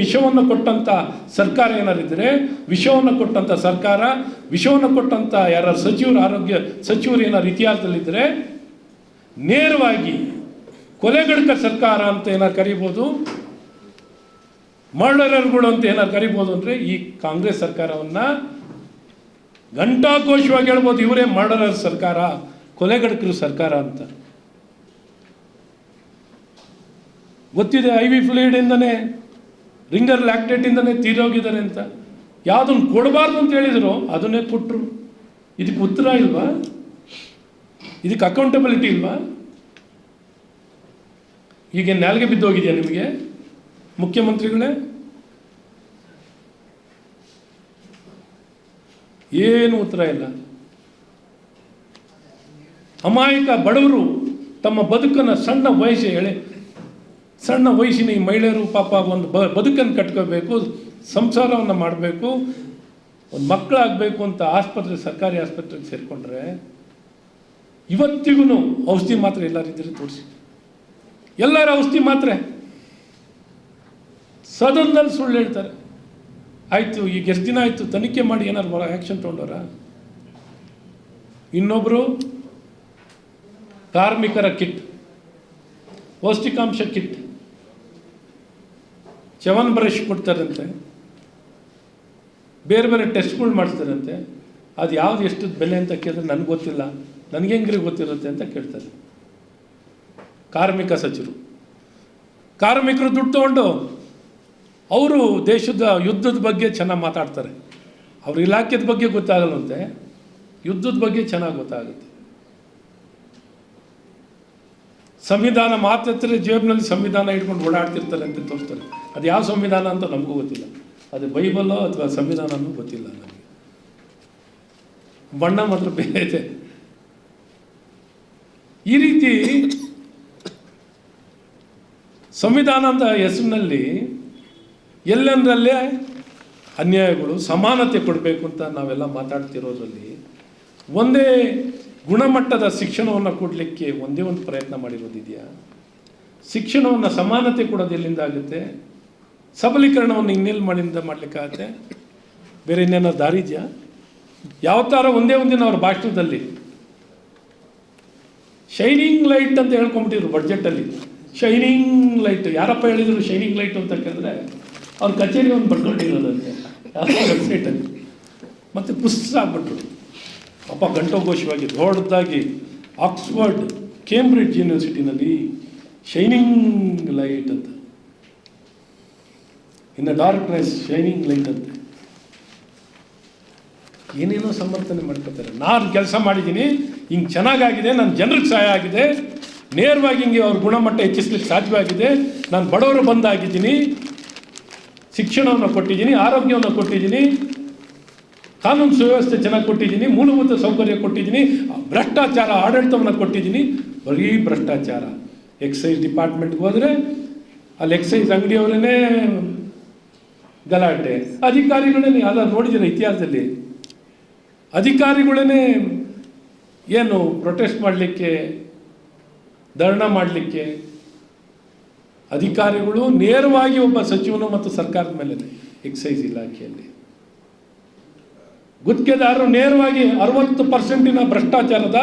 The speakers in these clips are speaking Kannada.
ವಿಷವನ್ನು ಕೊಟ್ಟಂಥ ಸರ್ಕಾರ ಏನಾರಿದ್ದರೆ ವಿಷವನ್ನು ಕೊಟ್ಟಂಥ ಸರ್ಕಾರ, ವಿಷವನ್ನು ಕೊಟ್ಟಂಥ ಯಾರ ಸಚಿವರು ಆರೋಗ್ಯ ಸಚಿವರು ಏನಾರು ಇತಿಹಾಸದಲ್ಲಿದ್ದರೆ ನೇರವಾಗಿ ಕೊಲೆಗಡಕ ಸರ್ಕಾರ ಅಂತ ಏನಾರು ಕರಿಬೋದು ಮರ್ಡರರ್ಗಳು ಅಂತ ಏನಾರು ಕರಿಬೋದು ಅಂದರೆ ಈ ಕಾಂಗ್ರೆಸ್ ಸರ್ಕಾರವನ್ನು ಘಂಟಾಘೋಷವಾಗಿ ಹೇಳ್ಬೋದು, ಇವರೇ ಮರ್ಡರರ್ ಸರ್ಕಾರ ಕೊಲೆಗಡಕರು ಸರ್ಕಾರ ಅಂತ. ಗೊತ್ತಿದೆ, ಐ ವಿ ಫ್ಲೂಯಿಡಿಂದನೇ ರಿಂಗರ್ ಲ್ಯಾಕ್ಟೇಟಿಂದನೇ ತೀರೋಗಿದ್ದಾರೆ ಅಂತ. ಯಾವುದನ್ನು ಕೊಡಬಾರ್ದು ಅಂತ ಹೇಳಿದ್ರು ಅದನ್ನೇ ಕೊಟ್ಟರು ಇದಕ್ಕೆ ಉತ್ತರ ಇಲ್ವಾ? ಇದಕ್ಕೆ ಅಕೌಂಟಬಿಲಿಟಿ ಇಲ್ವಾ? ಈಗ ನಾಲ್ಗೆ ಬಿದ್ದೋಗಿದೆಯಾ ನಿಮಗೆ? ಮುಖ್ಯಮಂತ್ರಿಗಳೇ? ಏನು ಉತ್ತರ ಇಲ್ಲ. ಅಮಾಯಕ ಬಡವರು ತಮ್ಮ ಬದುಕನ್ನು ಸಣ್ಣ ವಯಸ್ಸು ಹೇಳಿ ಸಣ್ಣ ವಯಸ್ಸಿನ ಈ ಮಹಿಳೆಯರು ಪಾಪ ಒಂದು ಬ, ಬದುಕನ್ನು ಕಟ್ಕೋಬೇಕು, ಸಂಸಾರವನ್ನು ಮಾಡಬೇಕು, ಒಂದು ಮಕ್ಕಳಾಗಬೇಕು ಅಂತ ಆಸ್ಪತ್ರೆ, ಸರ್ಕಾರಿ ಆಸ್ಪತ್ರೆಗೆ ಸೇರಿಕೊಂಡ್ರೆ ಇವತ್ತಿಗೂ ಔಷಧಿ ಮಾತ್ರ ಎಲ್ಲರಿದ್ದೀರಿ ತೋರಿಸಿ ಎಲ್ಲರ ಔಷಧಿ ಮಾತ್ರೆ. ಸದನದಲ್ಲಿ ಸುಳ್ಳು ಹೇಳ್ತಾರೆ. ಆಯಿತು, ಈಗ ಎಷ್ಟು ದಿನ ಆಯಿತು, ತನಿಖೆ ಮಾಡಿ ಏನಾರು ಆ್ಯಕ್ಷನ್ ತೊಗೊಂಡವ್ರ? ಇನ್ನೊಬ್ಬರು ಕಾರ್ಮಿಕರ ಕಿಟ್, ಪೌಷ್ಟಿಕಾಂಶ ಕಿಟ್. ಚವನ್ ಬ್ರಷ್ ಕೊಡ್ತಾರಂತೆ. ಬೇರೆ ಬೇರೆ ಟೆಸ್ಟ್ಗಳು ಮಾಡಿಸ್ತಾರಂತೆ. ಅದು ಯಾವ್ದು ಎಷ್ಟು ಬೆಲೆ ಅಂತ ಕೇಳಿದ್ರೆ ನನಗೆ ಗೊತ್ತಿಲ್ಲ. ನನಗೆ ಹೆಂಗ್ರಿ ಗೊತ್ತಿರುತ್ತೆ ಅಂತ ಕೇಳ್ತಾರೆ. ಕಾರ್ಮಿಕ ಸಚಿವರು. ಕಾರ್ಮಿಕರು ದುಡ್ಡು ತೊಗೊಂಡು ಅವರು ದೇಶದ ಯುದ್ಧದ ಬಗ್ಗೆ ಚೆನ್ನಾಗಿ ಮಾತಾಡ್ತಾರೆ. ಅವ್ರ ಇಲಾಖೆದ ಬಗ್ಗೆ ಗೊತ್ತಾಗಲ್ಲಂತೆ ಯುದ್ಧದ ಬಗ್ಗೆ ಚೆನ್ನಾಗಿ ಗೊತ್ತಾಗುತ್ತೆ. ಸಂವಿಧಾನ ಮಾತ್ರ ಜೇಬ್ನಲ್ಲಿ ಸಂವಿಧಾನ ಇಟ್ಕೊಂಡು ಓಡಾಡ್ತಿರ್ತಾರೆ ಅಂತ ತೋರಿಸ್ತಾರೆ. ಅದು ಯಾವ ಸಂವಿಧಾನ ಅಂತ ನಮಗೂ ಗೊತ್ತಿಲ್ಲ. ಅದು ಬೈಬಲ್ಲೋ ಅಥವಾ ಸಂವಿಧಾನನೂ ಗೊತ್ತಿಲ್ಲ ನನಗೆ ಬಣ್ಣ ಮಾತ್ರ ಬೇರೆ ಇದೆ. ಈ ರೀತಿ ಸಂವಿಧಾನ ಅಂತ ಹೆಸರಿನಲ್ಲಿ ಎಲ್ಲೆಂದರಲ್ಲೇ ಅನ್ಯಾಯಗಳು ಸಮಾನತೆ ಕೊಡಬೇಕು ಅಂತ ನಾವೆಲ್ಲ ಮಾತಾಡ್ತಿರೋದ್ರಲ್ಲಿ ಒಂದೇ ಗುಣಮಟ್ಟದ ಶಿಕ್ಷಣವನ್ನು ಕೊಡಲಿಕ್ಕೆ ಒಂದೇ ಒಂದು ಪ್ರಯತ್ನ ಮಾಡಿರೋದಿದೆಯಾ? ಶಿಕ್ಷಣವನ್ನು ಸಮಾನತೆ ಕೊಡೋದು ಎಲ್ಲಿಂದ ಆಗುತ್ತೆ? ಸಬಲೀಕರಣವನ್ನು ಇನ್ನೆಲ್ಲಿ ಮಾಡಿಂದ ಮಾಡಲಿಕ್ಕಾಗತ್ತೆ? ಬೇರೆ ಇನ್ನೇನೋ ದಾರಿ ಯಾವ ಥರ ಒಂದೇ ಒಂದಿನ ಅವ್ರ ಭಾಷಣದಲ್ಲಿ? ಶೈನಿಂಗ್ ಲೈಟ್ ಅಂತ ಹೇಳ್ಕೊಂಬಿಟ್ಟಿದ್ರು ಬಡ್ಜೆಟಲ್ಲಿ ಶೈನಿಂಗ್ ಲೈಟ್ ಯಾರಪ್ಪ ಹೇಳಿದ್ರು ಶೈನಿಂಗ್ ಲೈಟ್ ಅಂತ ಕೇಳಿದ್ರೆ ಅವ್ರ ಕಚೇರಿ ಒಂದು ಬರ್ಕೊಂಡಿರೋದಂತೆ ವೆಬ್ಸೈಟಲ್ಲಿ ಮತ್ತು ಪುಸ್ತಕ ಆಗ್ಬಿಟ್ರು ಅಪ್ಪ ಗಂಟೋಘೋಷವಾಗಿ ದೊಡ್ಡದಾಗಿ ಆಕ್ಸ್ಫರ್ಡ್, ಕೇಂಬ್ರಿಡ್ಜ್ ಯೂನಿವರ್ಸಿಟಿನಲ್ಲಿ ಶೈನಿಂಗ್ ಲೈಟ್ ಅಂತ. ಇನ್ನು ಡಾರ್ಕ್ನೆಸ್, ಶೈನಿಂಗ್ ಲೈಟ್ ಅಂತ. ಏನೇನೋ ಸಮರ್ಥನೆ ಮಾಡ್ಕೋತಾರೆ. ನಾನು ಕೆಲಸ ಮಾಡಿದ್ದೀನಿ, ಹಿಂಗೆ ಚೆನ್ನಾಗಾಗಿದೆ ನನ್ನ ಜನರಿಗೆ ಸಹಾಯ ಆಗಿದೆ, ನೇರವಾಗಿ ಹಿಂಗೆ ಅವ್ರ ಗುಣಮಟ್ಟ ಹೆಚ್ಚಿಸ್ಲಿಕ್ಕೆ ಸಾಧ್ಯವಾಗಿದೆ, ನಾನು ಬಡವರು ಬಂದಾಗಿದ್ದೀನಿ, ಶಿಕ್ಷಣವನ್ನು ಕೊಟ್ಟಿದ್ದೀನಿ, ಆರೋಗ್ಯವನ್ನು ಕೊಟ್ಟಿದ್ದೀನಿ ಕಾನೂನು ಸುವ್ಯವಸ್ಥೆ ಚೆನ್ನಾಗಿ ಕೊಟ್ಟಿದ್ದೀನಿ, ಮೂಲಭೂತ ಸೌಕರ್ಯ ಕೊಟ್ಟಿದ್ದೀನಿ, ಭ್ರಷ್ಟಾಚಾರ ಆಡಳಿತವನ್ನು ಕೊಟ್ಟಿದ್ದೀನಿ, ಬರೀ ಭ್ರಷ್ಟಾಚಾರ. ಎಕ್ಸೈಸ್ ಡಿಪಾರ್ಟ್ಮೆಂಟ್ಗೆ ಹೋದರೆ ಅಲ್ಲಿ ಎಕ್ಸೈಸ್ ಅಂಗಡಿಯವರೇ ಗಲಾಟೆ. ಅಧಿಕಾರಿಗಳೇ ಅಲ್ಲ ನೋಡಿದ್ದೀರ ಇತಿಹಾಸದಲ್ಲಿ? ಅಧಿಕಾರಿಗಳೇ ಏನು ಪ್ರೊಟೆಸ್ಟ್ ಮಾಡಲಿಕ್ಕೆ, ಧರಣ ಮಾಡಲಿಕ್ಕೆ? ಅಧಿಕಾರಿಗಳು ನೇರವಾಗಿ ಒಬ್ಬ ಸಚಿವನು ಮತ್ತು ಸರ್ಕಾರದ ಮೇಲೆ ಎಕ್ಸೈಸ್ ಇಲಾಖೆಯಲ್ಲಿ. ಗುತ್ತಿಗೆದಾರರು ನೇರವಾಗಿ ಅರವತ್ತು ಪರ್ಸೆಂಟಿನ ಭ್ರಷ್ಟಾಚಾರದ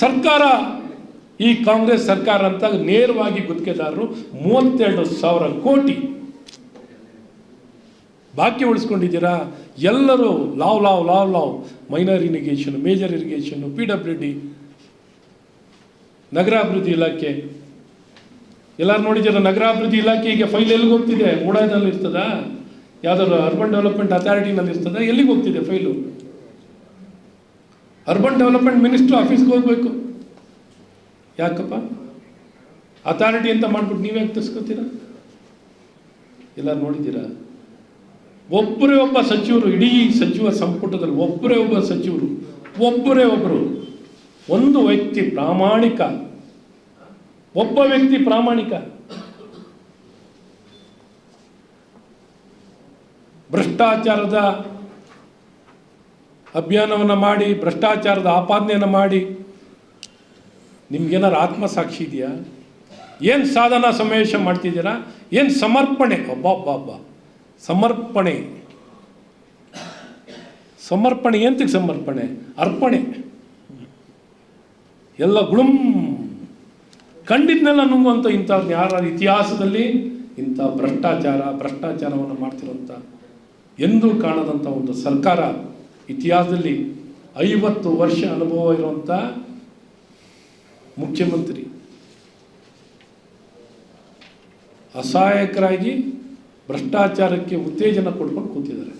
ಸರ್ಕಾರ, ಈ ಕಾಂಗ್ರೆಸ್ ಸರ್ಕಾರ ಅಂತ ನೇರವಾಗಿ ಗುತ್ತಿಗೆದಾರರು ಮೂವತ್ತೆರಡು ಸಾವಿರ ಕೋಟಿ ಬಾಕಿ ಉಳಿಸ್ಕೊಂಡಿದ್ದೀರಾ? ಎಲ್ಲರೂ ಲಾವ್ ಲಾವ್ ಲಾವ್ love. Minor irrigation, major irrigation, P W D, ನಗರಾಭಿವೃದ್ಧಿ ಇಲಾಖೆ. ಎಲ್ಲರೂ ನೋಡಿದ್ದೀರ ನಗರಾಭಿವೃದ್ಧಿ ಇಲಾಖೆ ಈಗ ಫೈಲ್ ಎಲ್ಲಿಗೆ ಹೋಗ್ತಿದೆ ಮೂಡಾದಲ್ಲಿ ಇರ್ತದಾ ಯಾವ್ದಾದ್ರು ಅರ್ಬನ್ ಡೆವಲಪ್ಮೆಂಟ್ ಅಥಾರಿಟಿನಲ್ಲಿ ಇರ್ತದೆ, ಎಲ್ಲಿಗೆ ಹೋಗ್ತಿದೆ ಫೈಲು ಅರ್ಬನ್ ಡೆವಲಪ್ಮೆಂಟ್ ಮಿನಿಸ್ಟ್ರ್ ಆಫೀಸ್ಗೆ ಹೋಗ್ಬೇಕು. ಯಾಕಪ್ಪ? ಅಥಾರಿಟಿ ಅಂತ ಮಾಡ್ಬಿಟ್ಟು ನೀವೇ ತರಿಸ್ಕೋತೀರಾ? ಎಲ್ಲ ನೋಡಿದ್ದೀರಾ? ಒಬ್ಬರೇ ಒಬ್ಬ ಸಚಿವರು, ಇಡೀ ಸಚಿವ ಸಂಪುಟದಲ್ಲಿ ಒಬ್ಬರೇ ಒಬ್ಬ ಸಚಿವರು, ಒಬ್ಬರೇ ಒಬ್ಬರು ಒಂದು ವ್ಯಕ್ತಿ ಪ್ರಾಮಾಣಿಕ, ಒಬ್ಬ ವ್ಯಕ್ತಿ ಪ್ರಾಮಾಣಿಕ. ಭ್ರಷ್ಟಾಚಾರದ ಅಭಿಯಾನವನ್ನು ಮಾಡಿ, ಭ್ರಷ್ಟಾಚಾರದ ಆಪಾದನೆಯನ್ನು ಮಾಡಿ ನಿಮ್ಗೇನಾರು ಆತ್ಮಸಾಕ್ಷಿ ಇದೆಯಾ? ಏನು ಸಾಧನ ಸಮಾವೇಶ ಮಾಡ್ತಿದ್ದೀರಾ? ಏನು ಸಮರ್ಪಣೆ? ಒಬ್ಬ ಸಮರ್ಪಣೆ. ಸಮರ್ಪಣೆ, ಎಂತಕ್ಕೆ ಸಮರ್ಪಣೆ? ಅರ್ಪಣೆ. ಎಲ್ಲ ಗುಳುಂ. ಕಂಡಿದ್ನೆಲ್ಲ ನುಂಗುವಂಥ ಇಂಥವ್ರನ್ನ ಯಾರ? ಇತಿಹಾಸದಲ್ಲಿ ಇಂಥ ಭ್ರಷ್ಟಾಚಾರ, ಭ್ರಷ್ಟಾಚಾರವನ್ನು ಮಾಡ್ತಿರೋಂಥ ಎಂದೂ ಕಾಣದಂಥ ಒಂದು ಸರ್ಕಾರ ಇತಿಹಾಸದಲ್ಲಿ ಐವತ್ತು ವರ್ಷ ಅನುಭವ ಇರುವಂಥ ಮುಖ್ಯಮಂತ್ರಿ. ಅಸಹಾಯಕರಾಗಿ ಭ್ರಷ್ಟಾಚಾರಕ್ಕೆ ಉತ್ತೇಜನ ಕೊಡ್ಕೊಂಡು ಕೂತಿದ್ದಾರೆ.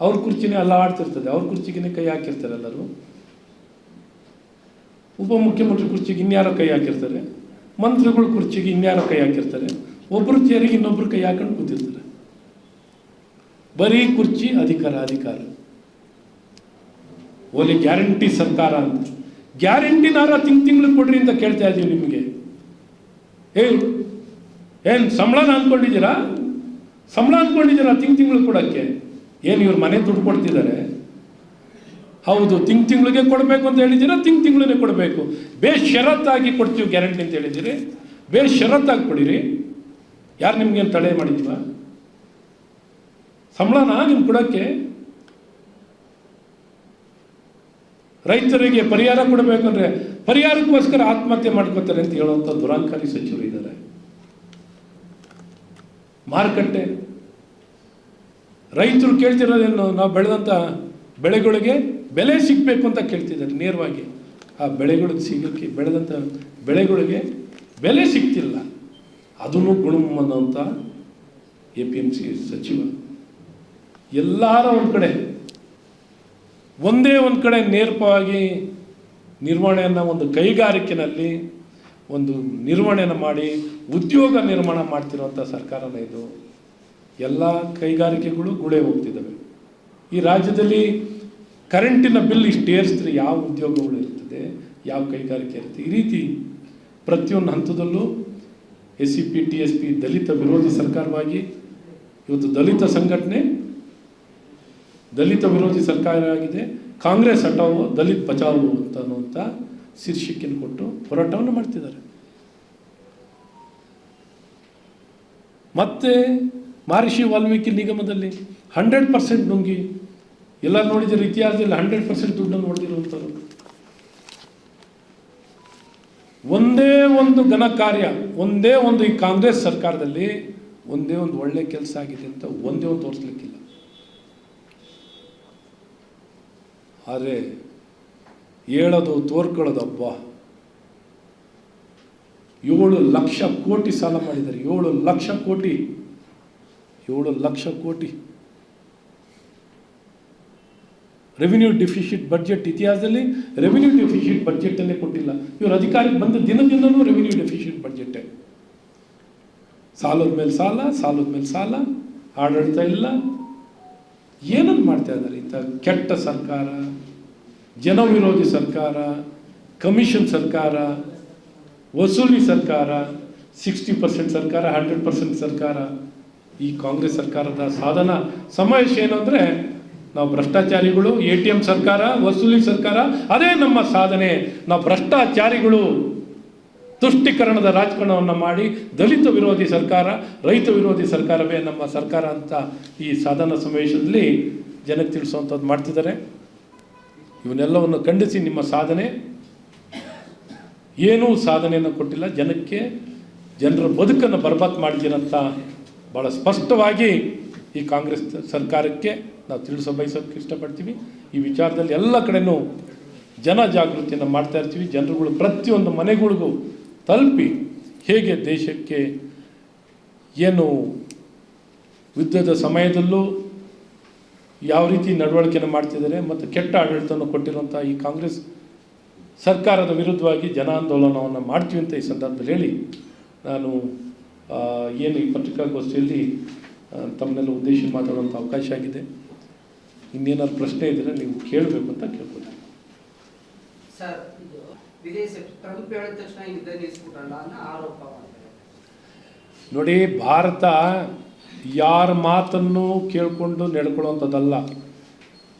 ಅವ್ರ ಕುರ್ಚಿನೇ ಅಲ್ಲ ಆಡ್ತಿರ್ತದೆ, ಅವ್ರ ಕುರ್ಚಿಗೆ ಕೈ ಹಾಕಿರ್ತಾರೆ ಎಲ್ಲರೂ. ಉಪಮುಖ್ಯಮಂತ್ರಿ ಕುರ್ಚಿಗೆ ಇನ್ಯಾರೋ ಕೈ ಹಾಕಿರ್ತಾರೆ, ಮಂತ್ರಿಗಳ ಕುರ್ಚಿಗೆ ಇನ್ಯಾರೋ ಕೈ ಹಾಕಿರ್ತಾರೆ ಒಬ್ಬರು ಚೇರಿಗೆ ಇನ್ನೊಬ್ಬರು ಕೈ ಹಾಕೊಂಡು ಕೂತಿರ್ತಾರೆ. ಬರೀ ಕುರ್ಚಿ ಅಧಿಕಾರ ಅಧಿಕಾರ ಓಲಿ ಗ್ಯಾರಂಟಿ ಸರ್ಕಾರ ಅಂತ. ಗ್ಯಾರಂಟಿನಾರ ತಿಂಗ್ ತಿಂಗಳು ಕೊಡ್ರಿ ಅಂತ ಕೇಳ್ತಾ ಇದ್ದೀವಿ ನಿಮಗೆ. ಏ ಏನು ಸಂಬಳನ ಅಂದ್ಕೊಂಡಿದ್ದೀರಾ ಸಂಬಳ ಅಂದ್ಕೊಂಡಿದ್ದೀರಾ ತಿಂಗ್ ತಿಂಗಳು ಕೊಡೋಕ್ಕೆ? ಏನು ಇವ್ರು ಮನೆ ದುಡ್ಡು ಕೊಡ್ತಿದ್ದಾರೆ ಹೌದು, ತಿಂಗ್ ತಿಂಗಳಿಗೆ ಕೊಡಬೇಕು ಅಂತ ಹೇಳಿದ್ದೀರಾ, ತಿಂಗ್ ತಿಂಗಳೇ ಕೊಡಬೇಕು? ಬೇಷರತ್ತಾಗಿ ಕೊಡ್ತೀವಿ ಗ್ಯಾರಂಟಿ ಅಂತ ಹೇಳಿದ್ದೀರಿ. ಬೇಷರತ್ತಾಗಿ ಕೊಡಿರಿ. ಯಾರು ನಿಮ್ಗೇನು ತಡೆ ಮಾಡಿದ್ವಾ ಸಂಬಳನ ನಿಮ್ಗೆ ಕೊಡೋಕ್ಕೆ? ರೈತರಿಗೆ ಪರಿಹಾರ ಕೊಡಬೇಕಂದ್ರೆ ಪರಿಹಾರಕ್ಕೋಸ್ಕರ ಆತ್ಮಹತ್ಯೆ ಮಾಡ್ಕೋತಾರೆ ಅಂತ ಹೇಳುವಂಥ ದುರಾಂಕಾರಿ ಸಚಿವರು ಇದ್ದಾರೆ. ಮಾರುಕಟ್ಟೆ. ರೈತರು ಕೇಳ್ತಿರೋದೇನು? ನಾವು ಬೆಳೆದಂಥ ಬೆಳೆಗಳಿಗೆ ಬೆಲೆ ಸಿಗಬೇಕು ಅಂತ ಕೇಳ್ತಿದ್ದಾರೆ ನೇರವಾಗಿ. ಆ ಬೆಳೆಗಳಿಗೆ ಸಿಗೋಕ್ಕೆ ಬೆಳೆದಂಥ ಬೆಳೆಗಳಿಗೆ ಬೆಲೆ ಸಿಗ್ತಿಲ್ಲ. ಅದನ್ನು ಗುಣಮ್ ಅಂತ ಎ ಪಿ ಎಂ ಸಿ ಸಚಿವ ಎಲ್ಲಾರ ಒಂದು ಕಡೆ. ಒಂದೇ ಒಂದು ಕಡೆ ನೇರವಾಗಿ ನಿರ್ವಹಣೆಯನ್ನು ಒಂದು ಕೈಗಾರಿಕೆನಲ್ಲಿ ಒಂದು ನಿರ್ವಹಣೆಯನ್ನು ಮಾಡಿ ಉದ್ಯೋಗ ನಿರ್ಮಾಣ ಮಾಡ್ತಿರುವಂಥ ಸರ್ಕಾರನೇ ಇದು. ಎಲ್ಲ ಕೈಗಾರಿಕೆಗಳು ಗುಳೆ ಹೋಗ್ತಿದ್ದಾವೆ. ಈ ರಾಜ್ಯದಲ್ಲಿ ಕರೆಂಟಿನ ಬಿಲ್ ಇಷ್ಟು ಏರಿಸಿದ್ರೆ ಯಾವ ಉದ್ಯೋಗಗಳು ಇರ್ತದೆ ಯಾವ ಕೈಗಾರಿಕೆ ಇರುತ್ತೆ. ಈ ರೀತಿ ಪ್ರತಿಯೊಂದು ಹಂತದಲ್ಲೂ S C P, T S P ದಲಿತ ವಿರೋಧಿ ಸರ್ಕಾರವಾಗಿ ಇವತ್ತು ದಲಿತ ಸಂಘಟನೆ ದಲಿತ ವಿರೋಧಿ ಸರ್ಕಾರ ಆಗಿದೆ, ಕಾಂಗ್ರೆಸ್ ಹಟಾವು ದಲಿತ್ ಬಚಾವು ಅಂತ ಅನ್ನುವಂಥ ಶೀರ್ಷಿಕೆಯನ್ನು ಕೊಟ್ಟು ಹೋರಾಟವನ್ನು ಮಾಡ್ತಿದ್ದಾರೆ. ಮತ್ತೆ ಮಹರ್ಷಿ ವಾಲ್ಮೀಕಿ ನಿಗಮದಲ್ಲಿ ಹಂಡ್ರೆಡ್ ಪರ್ಸೆಂಟ್ ನುಂಗಿ, ಎಲ್ಲ ನೋಡಿದರೆ ಇತಿಹಾಸದಲ್ಲಿ ಹಂಡ್ರೆಡ್ ಪರ್ಸೆಂಟ್ ದುಡ್ಡನ್ನು ನೋಡಿರುವಂಥವ್ರು ಒಂದೇ ಒಂದು ಘನ ಕಾರ್ಯ, ಒಂದೇ ಒಂದು ಈ ಕಾಂಗ್ರೆಸ್ ಸರ್ಕಾರದಲ್ಲಿ ಒಂದೇ ಒಂದು ಒಳ್ಳೆ ಕೆಲಸ ಆಗಿದೆ ಅಂತ ಒಂದೇ ಒಂದು ತೋರಿಸ್ಲಿಕ್ಕಿಲ್ಲ. ಆದರೆ ಹೇಳೋದು ತೋರ್ಕೊಳ್ಳೋದಪ್ಪ ಏಳು ಲಕ್ಷ ಕೋಟಿ ಸಾಲ ಮಾಡಿದ್ದಾರೆ. ಏಳು ಲಕ್ಷ ಕೋಟಿ. ಏಳು ಲಕ್ಷ ಕೋಟಿ. ರೆವಿನ್ಯೂ ಡಿಫಿಷಿಟ್ ಬಡ್ಜೆಟ್ ಇತಿಹಾಸದಲ್ಲಿ ರೆವಿನ್ಯೂ ಡೆಫಿಷಿಟ್ ಬಡ್ಜೆಟನ್ನೇ ಕೊಟ್ಟಿಲ್ಲ. ಇವರು ಅಧಿಕಾರಕ್ಕೆ ಬಂದ ದಿನದಿಂದನೂ ರೆವಿನ್ಯೂ ಡೆಫಿಷಿಟ್ ಬಜೆಟ್ ಸಾಲದ ಮೇಲೆ ಸಾಲ, ಸಾಲದ ಮೇಲೆ ಸಾಲ, ಆಡಳಿತ ಇಲ್ಲ. ಏನನ್ನು ಮಾಡ್ತಾ ಇದ್ದಾರೆ ಇಂಥ ಕೆಟ್ಟ ಸರ್ಕಾರ? ಜನವಿರೋಧಿ ಸರ್ಕಾರ, ಕಮಿಷನ್ ಸರ್ಕಾರ, ವಸೂಲಿ ಸರ್ಕಾರ, ಸಿಕ್ಸ್ಟಿ ಪರ್ಸೆಂಟ್ ಸರ್ಕಾರ, ಹಂಡ್ರೆಡ್ ಪರ್ಸೆಂಟ್ ಸರ್ಕಾರ, ಈ ಕಾಂಗ್ರೆಸ್ ಸರ್ಕಾರದ ಸಾಧನ. ಸಮಾವೇಶ ಏನು ಅಂದರೆ ನಾವು ಭ್ರಷ್ಟಾಚಾರಿಗಳು, ಎ ಟಿ ಎಂ ಸರ್ಕಾರ, ವಸೂಲಿ ಸರ್ಕಾರ, ಅದೇ ನಮ್ಮ ಸಾಧನೆ. ನಾವು ಭ್ರಷ್ಟಾಚಾರಿಗಳು, ತುಷ್ಟೀಕರಣದ ರಾಜಕಾರಣವನ್ನು ಮಾಡಿ ದಲಿತ ವಿರೋಧಿ ಸರ್ಕಾರ, ರೈತ ವಿರೋಧಿ ಸರ್ಕಾರವೇ ನಮ್ಮ ಸರ್ಕಾರ ಅಂತ ಈ ಸಾಧನ ಸಮಾವೇಶದಲ್ಲಿ ಜನಕ್ಕೆ ತಿಳಿಸುವಂಥದ್ದು ಮಾಡ್ತಿದ್ದಾರೆ. ಇವನ್ನೆಲ್ಲವನ್ನು ಖಂಡಿಸಿ ನಿಮ್ಮ ಸಾಧನೆ. ಏನೂ ಸಾಧನೆಯನ್ನು ಕೊಟ್ಟಿಲ್ಲ. ಜನಕ್ಕೆ, ಜನರ ಬದುಕನ್ನು ಬರ್ಬಾತ್ ಮಾಡಿದ್ದೀರಂತ ಭಾಳ ಸ್ಪಷ್ಟವಾಗಿ ಈ ಕಾಂಗ್ರೆಸ್ ಸರ್ಕಾರಕ್ಕೆ ನಾವು ತಿಳಿಸೋ ಬಯಸೋಕ್ಕೆ ಇಷ್ಟಪಡ್ತೀವಿ. ಈ ವಿಚಾರದಲ್ಲಿ ಎಲ್ಲ ಕಡೆನೂ ಜನ ಜಾಗೃತಿಯನ್ನು ಮಾಡ್ತಾ ಇರ್ತೀವಿ. ಜನರುಗಳು ಪ್ರತಿಯೊಂದು ಮನೆಗಳಿಗೂ ತಲುಪಿ ಹೇಗೆ ದೇಶಕ್ಕೆ ಏನು ಯುದ್ಧದ ಸಮಯದಲ್ಲೂ ಯಾವ ರೀತಿ ನಡವಳಿಕೆಯನ್ನು ಮಾಡ್ತಿದ್ದಾರೆ ಮತ್ತು ಕೆಟ್ಟ ಆಡಳಿತವನ್ನು ಕೊಟ್ಟಿರುವಂಥ ಈ ಕಾಂಗ್ರೆಸ್ ಸರ್ಕಾರದ ವಿರುದ್ಧವಾಗಿ ಜನ ಆಂದೋಲನವನ್ನು ಮಾಡ್ತೀವಿ ಅಂತ ಈ ಸಂದರ್ಭದಲ್ಲಿ ಹೇಳಿ ನಾನು ಏನು ಈ ಪತ್ರಿಕಾಗೋಷ್ಠಿಯಲ್ಲಿ ತಮ್ಮನ್ನೆಲ್ಲ ಉದ್ದೇಶಿಸಿ ಮಾತಾಡುವಂಥ ಅವಕಾಶ ಆಗಿದೆ. ಇನ್ನೇನಾದ್ರು ಪ್ರಶ್ನೆ ಇದ್ದರೆ ನೀವು ಕೇಳಬೇಕು ಅಂತ ಕೇಳ್ಬೋದು ನೋಡಿ ಭಾರತ ಯಾರ ಮಾತನ್ನು ಕೇಳಿಕೊಂಡು ನಡ್ಕೊಳ್ಳುವಂಥದ್ದಲ್ಲ.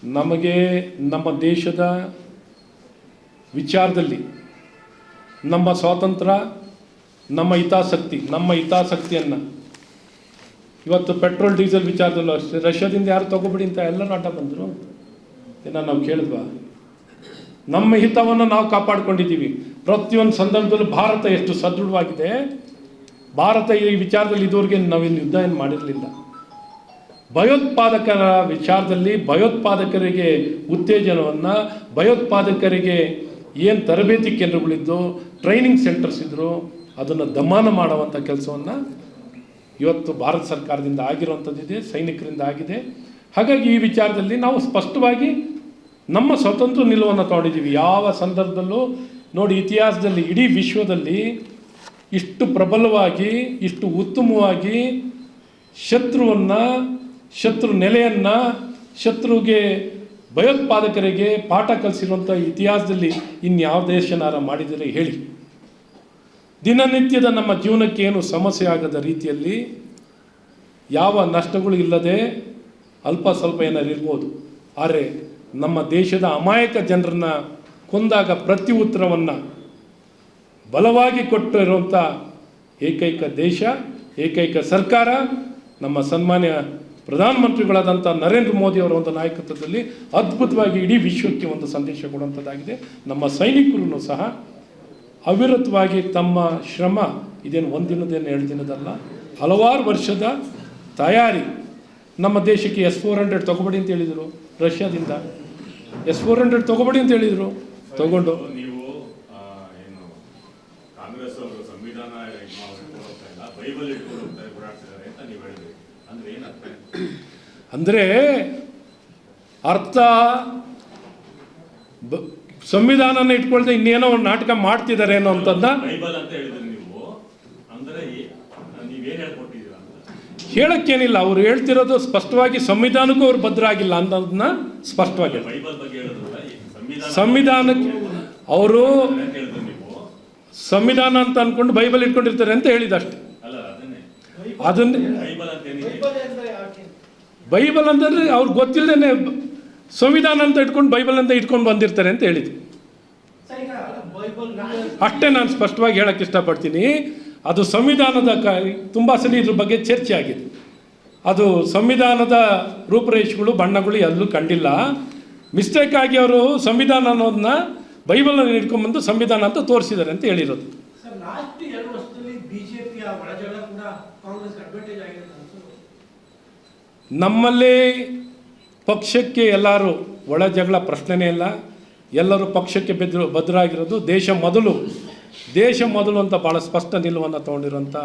ನಮಗೆ ನಮ್ಮ ದೇಶದ ವಿಚಾರದಲ್ಲಿ ನಮ್ಮ ಸ್ವಾತಂತ್ರ್ಯ, ನಮ್ಮ ಹಿತಾಸಕ್ತಿ, ನಮ್ಮ ಹಿತಾಸಕ್ತಿಯನ್ನು ಇವತ್ತು ಪೆಟ್ರೋಲ್, ಡೀಸೆಲ್ ವಿಚಾರದಲ್ಲೂ ಅಷ್ಟೇ. ರಷ್ಯಾದಿಂದ ಯಾರು ತಗೋಬಿಡಿ ಅಂತ ಎಲ್ಲ ನಾಟ ಬಂದರು ಏನೋ ನಾವು ಕೇಳಿದ್ವಾ? ನಮ್ಮ ಹಿತವನ್ನು ನಾವು ಕಾಪಾಡ್ಕೊಂಡಿದ್ದೀವಿ. ಪ್ರತಿಯೊಂದು ಸಂದರ್ಭದಲ್ಲೂ ಭಾರತ ಎಷ್ಟು ಸದೃಢವಾಗಿದೆ. ಭಾರತ ಈ ವಿಚಾರದಲ್ಲಿ ಇದುವರೆಗೆ ನಾವೇನು ಯುದ್ಧ ಏನು ಮಾಡಿರಲಿಲ್ಲ. ಭಯೋತ್ಪಾದಕರ ವಿಚಾರದಲ್ಲಿ ಭಯೋತ್ಪಾದಕರಿಗೆ ಉತ್ತೇಜನವನ್ನು, ಭಯೋತ್ಪಾದಕರಿಗೆ ಏನು ತರಬೇತಿ ಕೇಂದ್ರಗಳಿದ್ದು ಟ್ರೈನಿಂಗ್ ಸೆಂಟರ್ಸ್ ಇದ್ದರು ಅದನ್ನು ದಮಾನ ಮಾಡುವಂಥ ಕೆಲಸವನ್ನು ಇವತ್ತು ಭಾರತ ಸರ್ಕಾರದಿಂದ ಆಗಿರುವಂಥದ್ದಿದೆ, ಸೈನಿಕರಿಂದ ಆಗಿದೆ. ಹಾಗಾಗಿ ಈ ವಿಚಾರದಲ್ಲಿ ನಾವು ಸ್ಪಷ್ಟವಾಗಿ ನಮ್ಮ ಸ್ವತಂತ್ರ ನಿಲುವನ್ನು ತೊಗೊಂಡಿದ್ದೀವಿ ಯಾವ ಸಂದರ್ಭದಲ್ಲೂ ನೋಡಿ ಇತಿಹಾಸದಲ್ಲಿ ಇಡೀ ವಿಶ್ವದಲ್ಲಿ ಇಷ್ಟು ಪ್ರಬಲವಾಗಿ, ಇಷ್ಟು ಉತ್ತಮವಾಗಿ ಶತ್ರುವನ್ನು, ಶತ್ರು ನೆಲೆಯನ್ನು, ಶತ್ರುಗೆ ಭಯೋತ್ಪಾದಕರಿಗೆ ಪಾಠ ಕಲಿಸಿರುವಂಥ ಇತಿಹಾಸದಲ್ಲಿ ಇನ್ಯಾವ ದೇಶನಾರ ಮಾಡಿದರೆ ಹೇಳಿ. ದಿನನಿತ್ಯದ ನಮ್ಮ ಜೀವನಕ್ಕೆ ಏನು ಸಮಸ್ಯೆ ಆಗದ ರೀತಿಯಲ್ಲಿ ಯಾವ ನಷ್ಟಗಳು ಇಲ್ಲದೆ ಅಲ್ಪ ಸ್ವಲ್ಪ ಏನಾರು ಇರ್ಬೋದು. ಆದರೆ ನಮ್ಮ ದೇಶದ ಅಮಾಯಕ ಜನರನ್ನು ಕೊಂದಾಗ ಪ್ರತಿ ಉತ್ತರವನ್ನು ಬಲವಾಗಿ ಕೊಟ್ಟಿರುವಂಥ ಏಕೈಕ ದೇಶ, ಏಕೈಕ ಸರ್ಕಾರ, ನಮ್ಮ ಸನ್ಮಾನ್ಯ ಪ್ರಧಾನಮಂತ್ರಿಗಳಾದಂಥ ನರೇಂದ್ರ ಮೋದಿ ಅವರ ಒಂದು ನಾಯಕತ್ವದಲ್ಲಿ ಅದ್ಭುತವಾಗಿ ಇಡೀ ವಿಶ್ವಕ್ಕೆ ಒಂದು ಸಂದೇಶ ಕೊಡುವಂಥದ್ದಾಗಿದೆ ನಮ್ಮ ಸೈನಿಕರು ಸಹ ಅವಿರತವಾಗಿ ತಮ್ಮ ಶ್ರಮ, ಇದೇನು ಒಂದಿನದೇನು ಎರಡು ದಿನದಲ್ಲ, ಹಲವಾರು ವರ್ಷದ ತಯಾರಿ ನಮ್ಮ ದೇಶಕ್ಕೆ ಎಸ್ ಫೋರ್ ಹಂಡ್ರೆಡ್ ತೊಗೊಬೇಡಿ ಅಂತ ಹೇಳಿದರು ರಷ್ಯಾದಿಂದ. ಎಸ್ ಫೋರ್ ಹಂಡ್ರೆಡ್ ತೊಗೊಬೇಡಿ ಅಂತ ಹೇಳಿದರು. ತಗೊಂಡು ನೀವು ಆ, ಏನು ಕಾಂಗ್ರೆಸ್ ಅವರು ಸಂವಿಧಾನ ಇದ್ ಮಾಡ್- ಇಟ್ಕೊಂಡು ಹೋಗ್ತಾ ಬೈಬಲ್ ಇಟ್ಕೊಂಡು ಹೋಗ್ತಾರೆ ಓಡಾಡ್ತಿದ್ದಾರೆ ಅಂತ ನೀವು ಹೇಳಿದ್ರಿ ಅಂದ್ರೆ ಅರ್ಥ ಅಂದರೆ ಅರ್ಥ ಬ- ಸಂವಿಧಾನನ ಇಟ್ಕೊಳ್ದೆ ಇನ್ನೇನೋ ಒಂದು ನಾಟಕ ಮಾಡ್ತಿದ್ದಾರೆ ಏನೋ ಅಂತಂದ ಬೈಬಲ್ ಅಂತ ಹೇಳಿದ್ರಿ ನೀವು. ಅಂದ್ರೆ ಏ- ನೀವೇನ್ ಹೇಳ್ಕೊಟ್ಟಿದ್ದೀರಾ ಅಂತ? ಹೇಳಕ್ಕೇನಿಲ್ಲ. ಅವ್ರು ಹೇಳ್ತಿರೋದು ಸ್ಪಷ್ಟವಾಗಿ ಸಂವಿಧಾನಕ್ಕೂ ಅವ್ರು ಭದ್ರಾಗಿಲ್ಲ ಅನ್ನೋದನ್ನ ಸ್ಪಷ್ಟವಾಗಿ. ಬೈಬಲ್ ಬಗ್ಗೆ ಹೇಳಿದ್ರಲ್ಲ ಸಂವಿಧಾನ ಸಂವಿಧಾನಕ್ಕೆ ಅವರು ಸಂವಿಧಾನ ಅಂತ ಅನ್ಕೊಂಡು ಬೈಬಲ್ ಇಟ್ಕೊಂಡಿರ್ತಾರೆ ಅಂತ ಹೇಳಿದ ಅಷ್ಟೇ ಅಲ್ಲ ಅದನ್ನೇ ಅದನ್ನ ಬೈಬಲ್ ಅಂತಂದ್ರೆ ಅವ್ರಿಗೆ ಗೊತ್ತಿಲ್ಲದೇನೆ ಸಂವಿಧಾನ ಅಂತ ಇಟ್ಕೊಂಡು ಬೈಬಲ್ ಅಂತ ಇಟ್ಕೊಂಡು ಬಂದಿರ್ತಾರೆ ಅಂತ ಹೇಳಿದ್ವಿ ಅಷ್ಟೇ ನಾನು ಸ್ಪಷ್ಟವಾಗಿ ಹೇಳಕ್ಕೆ ಇಷ್ಟಪಡ್ತೀನಿ. ಅದು ಸಂವಿಧಾನದ ತುಂಬ ಸಲ ಇದ್ರ ಬಗ್ಗೆ ಚರ್ಚೆ ಆಗಿದೆ. ಅದು ಸಂವಿಧಾನದ ರೂಪರೇಷೆಗಳು, ಬಣ್ಣಗಳು ಎಲ್ಲೂ ಕಂಡಿಲ್ಲ. ಮಿಸ್ಟೇಕ್ ಆಗಿ ಅವರು ಸಂವಿಧಾನ ಅನ್ನೋದನ್ನ ಬೈಬಲನ್ನು ಇಟ್ಕೊಂಡ್ಬಂದು ಸಂವಿಧಾನ ಅಂತ ತೋರಿಸಿದ್ದಾರೆ ಅಂತ ಹೇಳಿರೋದು. ಬಿಜೆಪಿಯ ಕೂಡ ಕಾಂಗ್ರೆಸ್ ಅಡ್ವಾಂಟೇಜ್ ಆಗಿದೆ. ನಮ್ಮಲ್ಲಿ ಪಕ್ಷಕ್ಕೆ ಎಲ್ಲರೂ ಒಳ ಜಗಳ ಪ್ರಶ್ನೆನೇ ಇಲ್ಲ ಎಲ್ಲರೂ ಪಕ್ಷಕ್ಕೆ ಬೆದ್ರು ಭದ್ರಾಗಿರೋದು ದೇಶ ಮೊದಲು ದೇಶ ಮೊದಲು ಅಂತ ಭಾಳ ಸ್ಪಷ್ಟ ನಿಲುವನ್ನು ತೊಗೊಂಡಿರೋಂಥ